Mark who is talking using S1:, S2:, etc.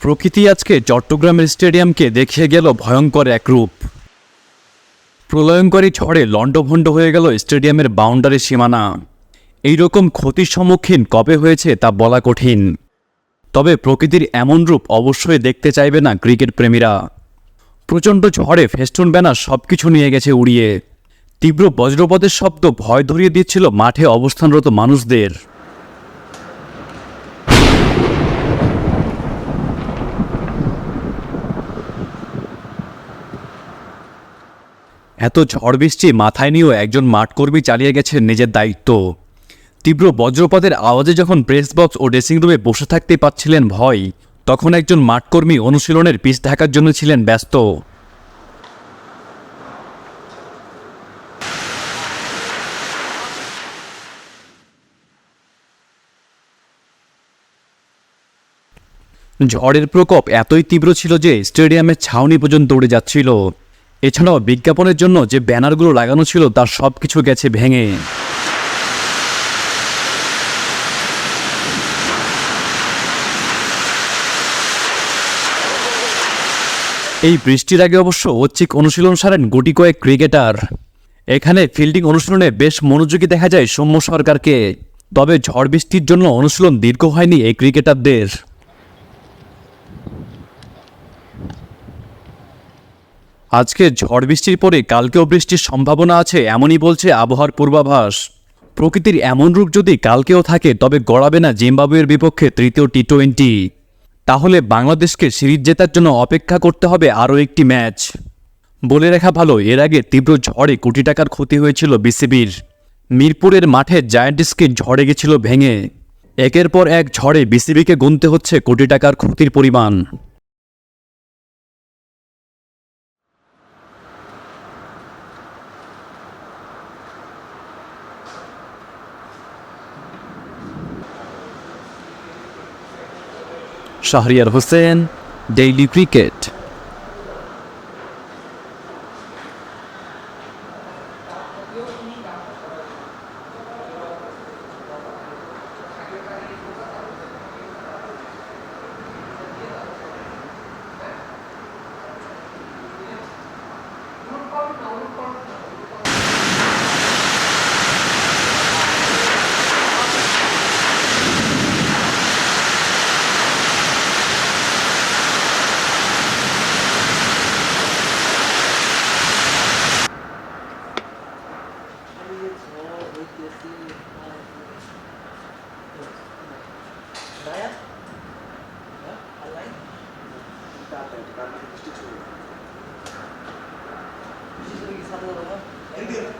S1: প্রকৃতি আজকে চট্টগ্রামের স্টেডিয়ামকে দেখিয়ে গেল ভয়ঙ্কর এক রূপ। প্রলয়ঙ্করী ঝড়ে লণ্ডভণ্ড হয়ে গেল স্টেডিয়ামের বাউন্ডারি সীমানা। এইরকম ক্ষতির সম্মুখীন কবে হয়েছে তা বলা কঠিন। তবে প্রকৃতির এমন রূপ অবশ্যই দেখতে চাইবে না ক্রিকেট প্রেমীরা। প্রচণ্ড ঝড়ে ফেস্টুন ব্যানার সব কিছু নিয়ে গেছে উড়িয়ে। তীব্র বজ্রপাতের শব্দ ভয় ধরিয়ে দিচ্ছিল মাঠে অবস্থানরত মানুষদের। এত ঝড় বৃষ্টি মাথায় নিয়েও একজন মাঠকর্মী চালিয়ে গেছেন নিজের দায়িত্ব। তীব্র বজ্রপাতের আওয়াজে যখন প্রেস বক্স ও ড্রেসিং রুমে বসে থাকতে পাচ্ছিলেন ভয়, তখন একজন মাঠকর্মী অনুশীলনের পিচ ঢাকার জন্য ছিলেন ব্যস্ত। ঝড়ের প্রকোপ এতই তীব্র ছিল যে স্টেডিয়ামের ছাউনি পর্যন্ত উড়ে যাচ্ছিল। এছাড়াও বিজ্ঞাপনের জন্য যে ব্যানারগুলো লাগানো ছিল, তার সব কিছু গেছে ভেঙে। এই বৃষ্টির আগে অবশ্য ঐচ্ছিক অনুশীলন সারেন গুটি কয়েক ক্রিকেটার। এখানে ফিল্ডিং অনুশীলনে বেশ মনোযোগী দেখা যায় সৌম্য সরকারকে। তবে ঝড় বৃষ্টির জন্য অনুশীলন দীর্ঘ হয়নি এই ক্রিকেটারদের। আজকে ঝড় বৃষ্টির পরে কালকেও বৃষ্টির সম্ভাবনা আছে, এমনই বলছে আবহাওয়ার পূর্বাভাস। প্রকৃতির এমন রূপ যদি কালকেও থাকে, তবে গড়াবে না জিম্বাবুয়ের বিপক্ষে তৃতীয় টি টোয়েন্টি তাহলে বাংলাদেশকে সিরিজ জেতার জন্য অপেক্ষা করতে হবে আরও একটি ম্যাচ। বলে রাখা ভালো, এর আগে তীব্র ঝড়ে কোটি টাকার ক্ষতি হয়েছিল বিসিবির। মিরপুরের মাঠে জায়ান্ট স্ক্রিন ঝড়ে গেছিল ভেঙে। একের পর এক ঝড়ে বিসিবিকে গুনতে হচ্ছে কোটি টাকার ক্ষতির পরিমাণ। Shahriar Hossain daily cricket
S2: Naja? Ja? Allein? Da bleibt, da bleibt, steht schon. Wie ist übrigens Hallo, oder? Ende.